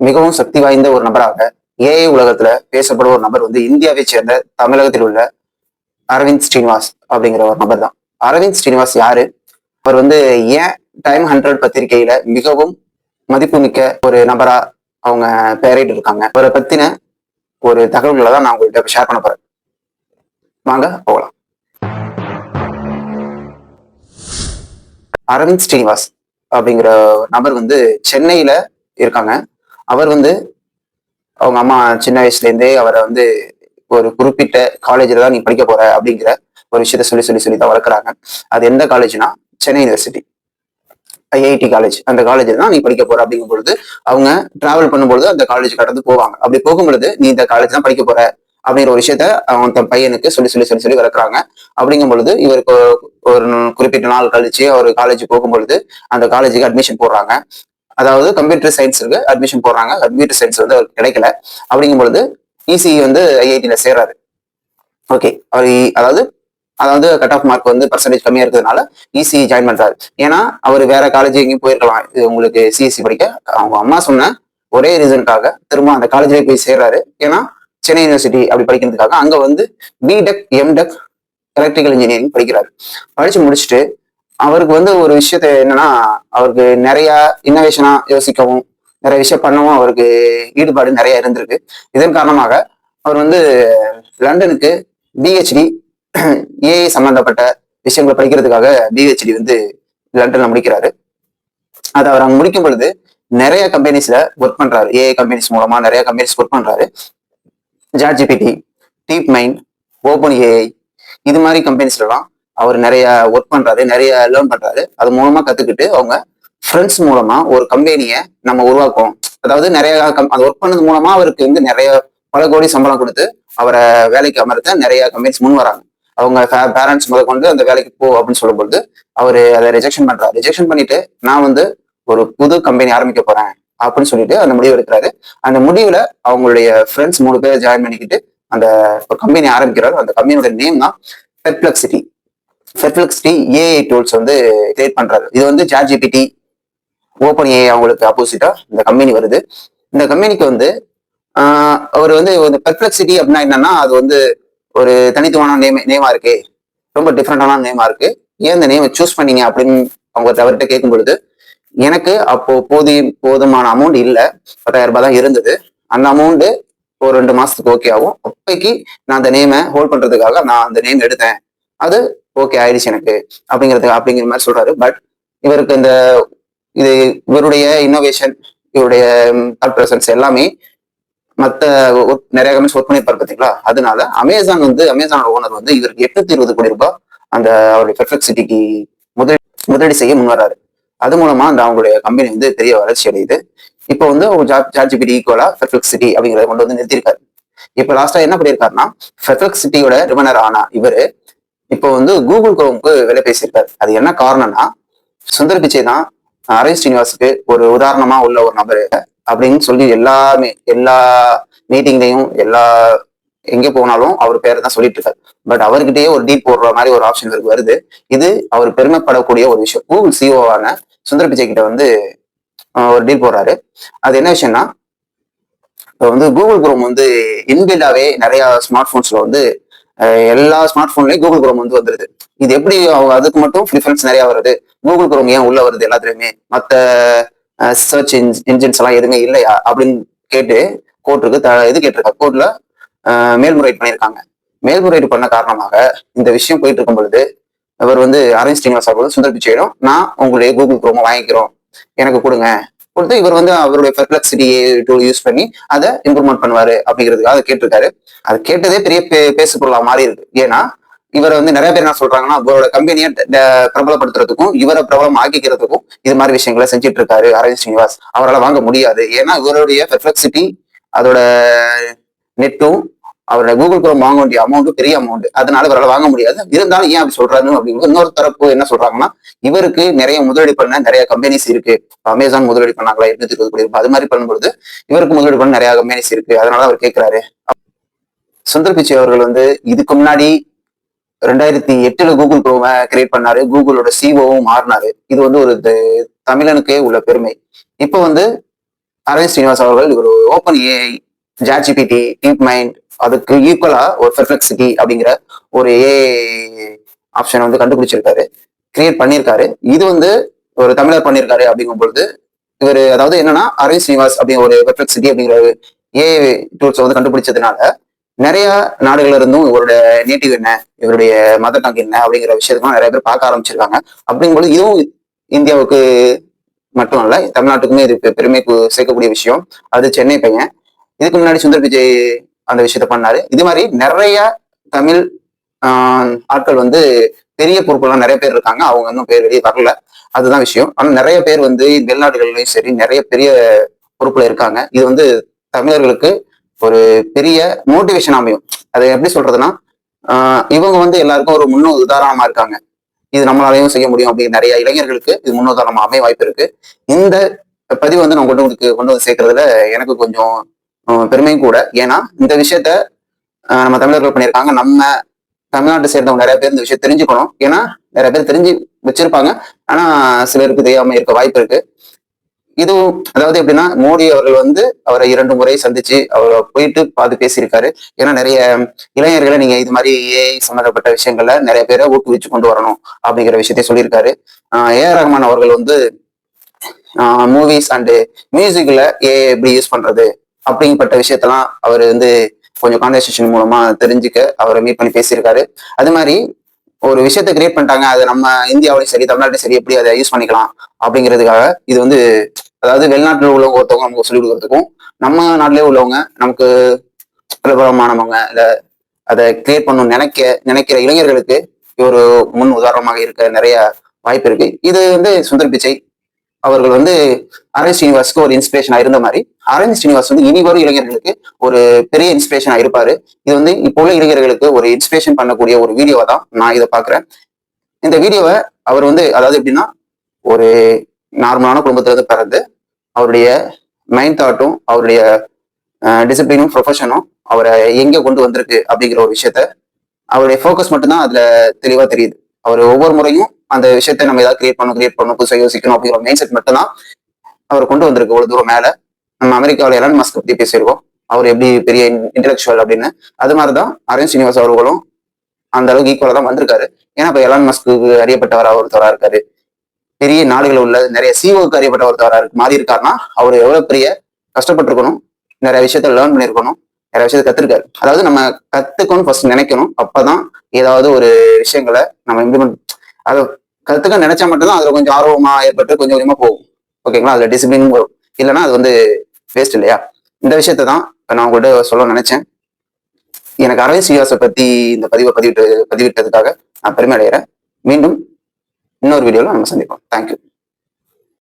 மிகவும் சக்தி வாய்ந்த ஒரு நபராக ஏஐ உலகத்துல பேசப்படும் ஒரு நபர் வந்து இந்தியாவை சேர்ந்த தமிழகத்தில் உள்ள அரவிந்த் ஸ்ரீனிவாஸ் அப்படிங்கிற ஒரு நபர் தான் அரவிந்த் ஸ்ரீனிவாஸ் யாரு? அவர் வந்து ஏன் டைம் ஹண்ட்ரட் பத்திரிகையில மிகவும் மதிப்புமிக்க ஒரு நபரா அவங்க பெயரிட்டு இருக்காங்க? அவரை பத்தின ஒரு தகவல்களை தான் நான் உங்கள்கிட்ட ஷேர் பண்ண போறேன். வாங்க போகலாம். அரவிந்த் ஸ்ரீனிவாஸ் அப்படிங்கிற நபர் வந்து சென்னையில இருக்காங்க. அவர் வந்து அவங்க அம்மா சின்ன வயசுலேருந்தே அவரை வந்து ஒரு குறிப்பிட்ட காலேஜில் தான் நீ படிக்க போற அப்படிங்கிற ஒரு விஷயத்த சொல்லி சொல்லி சொல்லி தான் வளர்க்குறாங்க. அது எந்த காலேஜ்னா சென்னை யூனிவர்சிட்டி ஐஐடி காலேஜ் அந்த காலேஜில் தான் நீ படிக்க போற அப்படிங்கும் பொழுது அவங்க டிராவல் பண்ணும்பொழுது அந்த காலேஜ் கடந்து போவாங்க. அப்படி போகும்பொழுது நீ இந்த காலேஜ் தான் படிக்க போற அப்படிங்கிற ஒரு விஷயத்த அவன் தன் பையனுக்கு சொல்லி சொல்லி சொல்லி சொல்லி வளர்க்குறாங்க. அப்படிங்கும் பொழுது இவருக்கு ஒரு குறிப்பிட்ட நாள் கழிச்சு அவர் காலேஜ் போகும்பொழுது அந்த காலேஜுக்கு அட்மிஷன் போடுறாங்க. அதாவது கம்ப்யூட்டர் சயின்ஸ் இருக்கு அட்மிஷன் போடுறாங்க. கம்ப்யூட்டர் சயின்ஸ் வந்து அவருக்கு கிடைக்கல. அப்படிங்கும் பொழுது இசிஇ வந்து ஐஐடியில சேர்றாரு. ஓகே அவர் இ- அதாவது அதாவது கட் ஆஃப் மார்க் வந்து பர்சன்டேஜ் கம்மியா இருக்கிறதுனால இசி ஜாயின் பண்றாரு. ஏன்னா அவர் வேற காலேஜ் எங்கேயும் போயிருக்கலாம். இது உங்களுக்கு சிஎஸ்சி படிக்க. அவங்க அம்மா சொன்ன ஒரே ரீசனுக்காக திரும்ப அந்த காலேஜ்லேயே போய் சேர்றாரு. ஏன்னா சென்னை யூனிவர்சிட்டி அப்படி படிக்கிறதுக்காக அங்க வந்து பிடெக் எம்டெக் எலக்ட்ரிக்கல் இன்ஜினியரிங் படிக்கிறாரு. படிச்சு முடிச்சுட்டு அவருக்கு வந்து ஒரு விஷயத்த என்னன்னா அவருக்கு நிறைய இன்னோவேஷனா யோசிக்கவும் நிறைய விஷயம் பண்ணவும் அவருக்கு ஈடுபாடு நிறைய இருந்திருக்கு. இதன் காரணமாக அவர் வந்து லண்டனுக்கு பிஹெச்டி ஏஐ சம்பந்தப்பட்ட விஷயங்களை படிக்கிறதுக்காக பிஹெச்டி வந்து லண்டன்ல முடிக்கிறாரு. அது அவர் அங்க முடிக்கும் பொழுது நிறைய கம்பெனிஸ்ல ஒர்க் பண்றாரு. ஏஐ கம்பெனிஸ் மூலமா நிறைய கம்பெனிஸ் ஒர்க் பண்றாரு. Jat GPT DeepMind open AI இது மாதிரி கம்பெனிஸ்லாம் அவர் நிறைய ஒர்க் பண்றாரு நிறைய லேர்ன் பண்றாரு. அது மூலமா கத்துக்கிட்டு அவங்க ஃப்ரெண்ட்ஸ் மூலமா ஒரு கம்பெனியை நம்ம உருவாக்குவோம். அதாவது நிறைய அது ஒர்க் பண்ணது மூலமா அவருக்கு வந்து நிறைய பல கோடி சம்பளம் கொடுத்து அவரை வேலைக்கு அமர்த்த நிறைய கம்பெனிஸ் முன் வராங்க. அவங்க பேரண்ட்ஸ் முதல் கொண்டு அந்த வேலைக்கு போ அப்படின்னு சொல்லும்பொழுது அவரு அதை ரிஜெக்ஷன் பண்றாரு. ரிஜெக்ஷன் பண்ணிட்டு நான் வந்து ஒரு புது கம்பெனி ஆரம்பிக்க போறேன் அப்படின்னு சொல்லிட்டு அந்த முடிவு எடுக்கிறாரு. அந்த முடிவுல அவங்களுடைய ஃப்ரெண்ட்ஸ் மூணு பேர் ஜாயின் பண்ணிக்கிட்டு அந்த ஒரு கம்பெனி ஆரம்பிக்கிறாரு. அந்த கம்பெனியோட நேம் தான் பெர்ப்ளெக்சிட்டி பெர்ப்ளெக்சிட்டி ஏஐ டூல்ஸ் வந்து கிரியேட் பண்றாரு. இது வந்து சாட் ஜிபிடி ஓப்பன் ஏஐ அவங்களுக்கு ஆப்போசிட்டா இந்த கம்பெனி வருது. இந்த கம்பெனிக்கு வந்து அவர் வந்து இந்த பெர்ப்ளெக்சிட்டி அப்படின்னா என்னன்னா அது வந்து ஒரு தனித்துவமான நேம் நேமா இருக்கு. ரொம்ப டிஃப்ரெண்டான நேமா இருக்கு. ஏன் இந்த நேமை சூஸ் பண்ணீங்க அப்படின்னு அவங்க அவர்கிட்ட கேட்கும் பொழுது எனக்கு அப்போ போதிய போதுமான அமௌண்ட் இல்லை. பத்தாயிரம் ரூபாய் தான் இருந்தது. அந்த அமௌண்ட் ஒரு ரெண்டு மாசத்துக்கு ஓகே ஆகும். அப்பைக்கு நான் அந்த நேமை ஹோல்ட் பண்றதுக்காக நான் அந்த நேம் எடுத்தேன். அது ஓகே ஆயிடுச்சு எனக்கு அப்படிங்கிறது அப்படிங்கிற மாதிரி சொல்றாரு. பட் இவருக்கு இந்த இது இவருடைய இன்னோவேஷன் இவருடைய தாட் பிரசன்ஸ் எல்லாமே மற்ற நிறைய கம்பெனிஸ் ஒர்க் பண்ணியிருப்பாரு பார்த்தீங்களா அதனால அமேசான் வந்து அமேசானோட ஓனர் வந்து இவருக்கு எட்நூத்தி இருபது கோடி ரூபாய் அந்த அவருடைய பெர்ஃபெக்ட் சிட்டிக்கு முதலீடு முதலீடு செய்ய முன்வராரு. அது மூலமா அந்த அவங்களுடைய கம்பெனி வந்து பெரிய வளர்ச்சி அடையுது. இப்போ வந்து சார்ஜ் பிடி ஈக்குவலா பெர்ஃபெக்ட் சிட்டி அப்படிங்கிறத கொண்டு வந்து நிறுத்திருக்காரு. இப்போ லாஸ்டா என்ன பண்ணியிருக்காருன்னா பெர்ஃபெக்ட் சிட்டியோட நிறுவனர் ஆனா இவரு இப்போ வந்து கூகுள் குரோமுக்கு விலை பேசியிருக்காரு. அது என்ன காரணம்னா சுந்தர் பிச்சை தான் அரவிந்த் ஸ்ரீனிவாசுக்கு ஒரு உதாரணமா உள்ள ஒரு நபர் அப்படின்னு சொல்லி எல்லாமே எல்லா மீட்டிங்லையும் எல்லா எங்க போனாலும் அவர் பேரை தான் சொல்லிட்டு இருக்காரு. பட் அவர்கிட்டயே ஒரு டீப் போடுற மாதிரி ஒரு ஆப்ஷன் இருக்கு வருது. இது அவர் பெருமைப்படக்கூடிய ஒரு விஷயம். கூகுள் சிஓவான சுந்தர் பிச்சை கிட்ட வந்து ஒரு டீல் போடுறாரு. அது என்ன விஷயம்னா இப்போ வந்து கூகுள் குரோம் வந்து இன்பில்டாவே நிறைய ஸ்மார்ட் போன்ஸ்ல வந்து எல்லா ஸ்மார்ட் போன்லயும் கூகுள் குரோம் வந்து வந்துருது. இது எப்படி அவங்க அதுக்கு மட்டும் ப்ரிஃபரன்ஸ் நிறைய வருது? கூகுள் குரோம் ஏன் உள்ள வருது எல்லாத்துலயுமே? மத்த சர்ச் இன்ஜின்ஸ் எல்லாம் எதுவுமே இல்லையா அப்படின்னு கேட்டு கோர்ட்டுக்கு த இது கேட்டிருக்காங்க. கோர்ட்ல மேல்முறையீடு பண்ணியிருக்காங்க. மேல்முறையீடு பண்ண காரணமாக இந்த விஷயம் போயிட்டு இருக்கும் பொழுது அவர் வந்து அரவிந்த் ஸ்ரீனிவாஸ் அவர்கள் சுந்தர் பிச்சையிடும் நான் உங்களுடைய கூகுள் குரோமை வாங்கிக்கிறோம். எனக்கு கொடுங்க. கொடுத்து இவர் வந்து அவருடைய பெர்ப்ளெக்சிட்டி டூல் யூஸ் பண்ணி அதை இம்ப்ரூவ்மெண்ட் பண்ணுவாரு அப்படிங்கிறதுக்காக அதை கேட்டிருக்காரு. அது கேட்டதே பெரிய பேசு பொருளாக மாறி இருக்கு. ஏன்னா இவரை வந்து நிறைய பேர் என்ன சொல்றாங்கன்னா அவரோட கம்பெனியை பிரபலப்படுத்துறதுக்கும் இவரை பிரபலம் ஆக்கிக்கிறதுக்கும் இது மாதிரி விஷயங்களை செஞ்சுட்டு இருக்காரு அரவிந்த் ஸ்ரீனிவாஸ். அவரால் வாங்க முடியாது. ஏன்னா இவருடைய பெர்ஃபெக்சிட்டி அதோட நெட்டும் அவரோட கூகுள் குரோம் வாங்க வேண்டிய அமௌண்ட் பெரிய அமௌண்ட் அதனால இவரால் வாங்க முடியாது. இருந்தாலும் ஏன் அப்படி சொல்றாரு அப்படின்னு இன்னொரு தரப்பு என்ன சொல்றாங்கன்னா இவருக்கு நிறைய முதலீடு பண்ண நிறைய கம்பெனிஸ் இருக்கு. அமேசான் முதலீடு பண்ணாங்களா? எட்நூத்தி இருபது கோடி அது மாதிரி பண்ணும்போது இவருக்கு முதலீடு பண்ண நிறைய கம்பெனிஸ் இருக்கு. அதனால அவர் கேட்கிறாரு சுந்தர் பிச்சை அவர்கள் வந்து இதுக்கு முன்னாடி ரெண்டாயிரத்தி எட்டுல கூகுள் குரோமை கிரியேட் பண்ணாரு. கூகுளோட சிஓவும் மாறினாரு. இது வந்து ஒரு த- தமிழனுக்கே உள்ள பெருமை. இப்போ வந்து அரவிந்த் ஸ்ரீனிவாஸ் அவர்கள் இவர் OpenAI ChatGPT DeepMind அதுக்கு ஈக்குவலா ஒரு பெர்ஃபெக்சிட்டி அப்படிங்கிற ஒரு ஏ ஆப்ஷனை வந்து கண்டுபிடிச்சிருக்காரு. கிரியேட் பண்ணியிருக்காரு இது வந்து ஒரு தமிழர் பண்ணியிருக்காரு அப்படிங்கும் பொழுது இவர் அதாவது என்னன்னா அரவிந்த் ஸ்ரீனிவாஸ் அப்படிங்கிற ஒரு பெர்ஃபெக்சிட்டி அப்படிங்கிற ஏ டூல்ஸை வந்து கண்டுபிடிச்சதுனால நிறைய நாடுகள்ல இருந்தும் இவருடைய நேட்டிவ் என்ன இவருடைய மதர் டங் என்ன அப்படிங்கிற விஷயத்துக்கும் நிறைய பேர் பார்க்க ஆரம்பிச்சிருக்காங்க. அப்படிங்கும்போது இதுவும் இந்தியாவுக்கு மட்டும் அல்ல தமிழ்நாட்டுக்குமே இது பெருமை சேர்க்கக்கூடிய விஷயம். அது சென்னை பையன். இதுக்கு முன்னாடி சுந்தர் விஜய் அந்த விஷயத்த பண்ணாரு. இது மாதிரி நிறைய தமிழ் ஆட்கள் வந்து பெரிய பொறுப்புலாம் நிறைய பேர் இருக்காங்க. அவங்க இன்னும் பேர் வெளியே வரல. அதுதான் விஷயம். ஆனா நிறைய பேர் வந்து வெளிநாடுகள்லயும் சரி நிறைய பெரிய பொறுப்புல இருக்காங்க. இது வந்து தமிழர்களுக்கு ஒரு பெரிய மோட்டிவேஷன் அமையும். அதை எப்படி சொல்றதுன்னா இவங்க வந்து எல்லாருக்கும் ஒரு முன்னு உதாரணமா இருக்காங்க. இது நம்மளாலையும் செய்ய முடியும் அப்படின்னு நிறைய இளைஞர்களுக்கு இது முன்னுதாரணமா அமைய வாய்ப்பு இருக்கு. இந்த பதிவு வந்து நான் கொண்டு வந்து கொண்டு வந்து சேர்க்கறதுல எனக்கு கொஞ்சம் பெருமையும் கூட. ஏன்னா இந்த விஷயத்த நம்ம தமிழர்கள் பண்ணியிருக்காங்க. நம்ம தமிழ்நாட்டை சேர்ந்தவங்க நிறைய பேர் இந்த விஷயம் தெரிஞ்சுக்கணும். ஏன்னா நிறைய பேர் தெரிஞ்சு வச்சிருப்பாங்க. ஆனா சிலருக்கு தெரியாம இருக்க வாய்ப்பு இருக்கு. இதுவும் அதாவது எப்படின்னா மோடி அவர்கள் வந்து அவரை இரண்டு முறை சந்திச்சு அவர் போயிட்டு பார்த்து பேசியிருக்காரு. ஏன்னா நிறைய இளைஞர்களை நீங்க இது மாதிரி ஏஐ சம்மந்தப்பட்ட விஷயங்கள்ல நிறைய பேரை ஊக்குவிச்சு கொண்டு வரணும் அப்படிங்கிற விஷயத்தை சொல்லியிருக்காரு. ஏ ஆர் ரஹ்மான் அவர்கள் வந்து மூவிஸ் அண்டு மியூசிக்ல ஏ எப்படி யூஸ் பண்றது? அப்படிங்கப்பட்ட விஷயத்தெல்லாம் அவர் வந்து கொஞ்சம் கான்வர்சேஷன் மூலமா தெரிஞ்சுக்க அவரை மீட் பண்ணி பேசியிருக்காரு. அது மாதிரி ஒரு விஷயத்தை கிரியேட் பண்ணிட்டாங்க. அது நம்ம இந்தியாவிலையும் சரி தமிழ்நாட்டிலும் சரி எப்படி அதை யூஸ் பண்ணிக்கலாம் அப்படிங்கிறதுக்காக இது வந்து அதாவது வெளிநாட்டில் உள்ளவங்க ஒருத்தவங்க நமக்கு சொல்லிக் கொடுக்கறதுக்கும் நம்ம நாட்டிலே உள்ளவங்க நமக்கு பிரபலமானவங்க இல்லை அதை கிரியேட் பண்ணணும்னு நினைக்க நினைக்கிற இளைஞர்களுக்கு ஒரு முன் உதாரணமாக இருக்க நிறைய வாய்ப்பு இருக்கு. இது வந்து சுந்தர் பிச்சை அவர்கள் வந்து அரவிந்த் ஸ்ரீனிவாஸ்க்கு ஒரு இன்ஸ்பிரேஷனா இருந்த மாதிரி. அரவிந்த் ஸ்ரீனிவாஸ் வந்து இனி வரும் இளைஞர்களுக்கு ஒரு பெரிய இன்ஸ்பிரேஷனா இருப்பாரு. இது வந்து இப்போ உள்ள இளைஞர்களுக்கு ஒரு இன்ஸ்பிரேஷன் பண்ணக்கூடிய ஒரு வீடியோவை தான் நான் இதை பாக்குறேன் இந்த வீடியோவை அவர் வந்து அதாவது எப்படின்னா ஒரு நார்மலான குடும்பத்துல இருந்து பிறந்து அவருடைய மைண்ட் தாட்டும் அவருடைய டிசிப்ளினும் ப்ரொஃபஷனும் அவரை எங்கே கொண்டு வந்திருக்கு அப்படிங்கிற ஒரு விஷயத்த அவருடைய ஃபோக்கஸ் மட்டும்தான் அதுல தெளிவா தெரியுது. அவர் ஒவ்வொரு முறையும் அந்த விஷயத்தை நம்ம ஏதாவது கிரியேட் பண்ணணும் கிரியேட் பண்ணணும் புதுசாக யோசிக்கணும் அப்படிங்கிற மைண்ட் செட் மட்டும்தான் அவர் கொண்டு வந்திருக்கு இவ்வளவு தூரம் மேல. நம்ம அமெரிக்காவில் எலான் மஸ்க் பத்தி பேசியிருக்கோம். அவர் எப்படி பெரிய இன்டெலெக்சுவல் அப்படின்னு. அது மாதிரிதான் அரவிந்த் ஸ்ரீனிவாஸ் அவர்களும் அந்த அளவுக்கு ஈக்குவலா தான் வந்திருக்காரு. ஏன்னா இப்ப எலான் மஸ்க்கு அறியப்பட்டவரா ஒருத்தவரா இருக்காரு. பெரிய நாடுகள் உள்ள நிறைய சிஓக்கு அறியப்பட்ட ஒருத்தவரா இருக்கு மாறி இருக்காருன்னா அவர் எவ்வளவு பெரிய கஷ்டப்பட்டிருக்கணும் நிறைய விஷயத்த லேர்ன் பண்ணியிருக்கணும் நிறைய விஷயத்த கத்துருக்காரு. அதாவது நம்ம கத்துக்கணும் ஃபர்ஸ்ட் நினைக்கணும். அப்பதான் ஏதாவது ஒரு விஷயங்களை நம்ம இம்ப்ளிமெண்ட் அதை கற்றுக்க நினைச்சா மட்டும்தான் அதுல கொஞ்சம் ஆர்வமா ஏற்பட்டு கொஞ்சம் கொஞ்சமா போகும். ஓகேங்களா அதுல டிசிப்ளின் வரும் இல்லைன்னா அது வந்து வேஸ்ட் இல்லையா? இந்த விஷயத்தை தான் நான் உங்கள்கிட்ட சொல்ல நினைச்சேன். எனக்கு அரவிந்த் ஸ்ரீவாசை பத்தி இந்த பதிவை பதிவிட்டு பதிவிட்டதுக்காக நான் பெருமை அடைகிறேன். மீண்டும் இன்னொரு வீடியோவில் நம்ம சந்திப்போம். தேங்க்யூ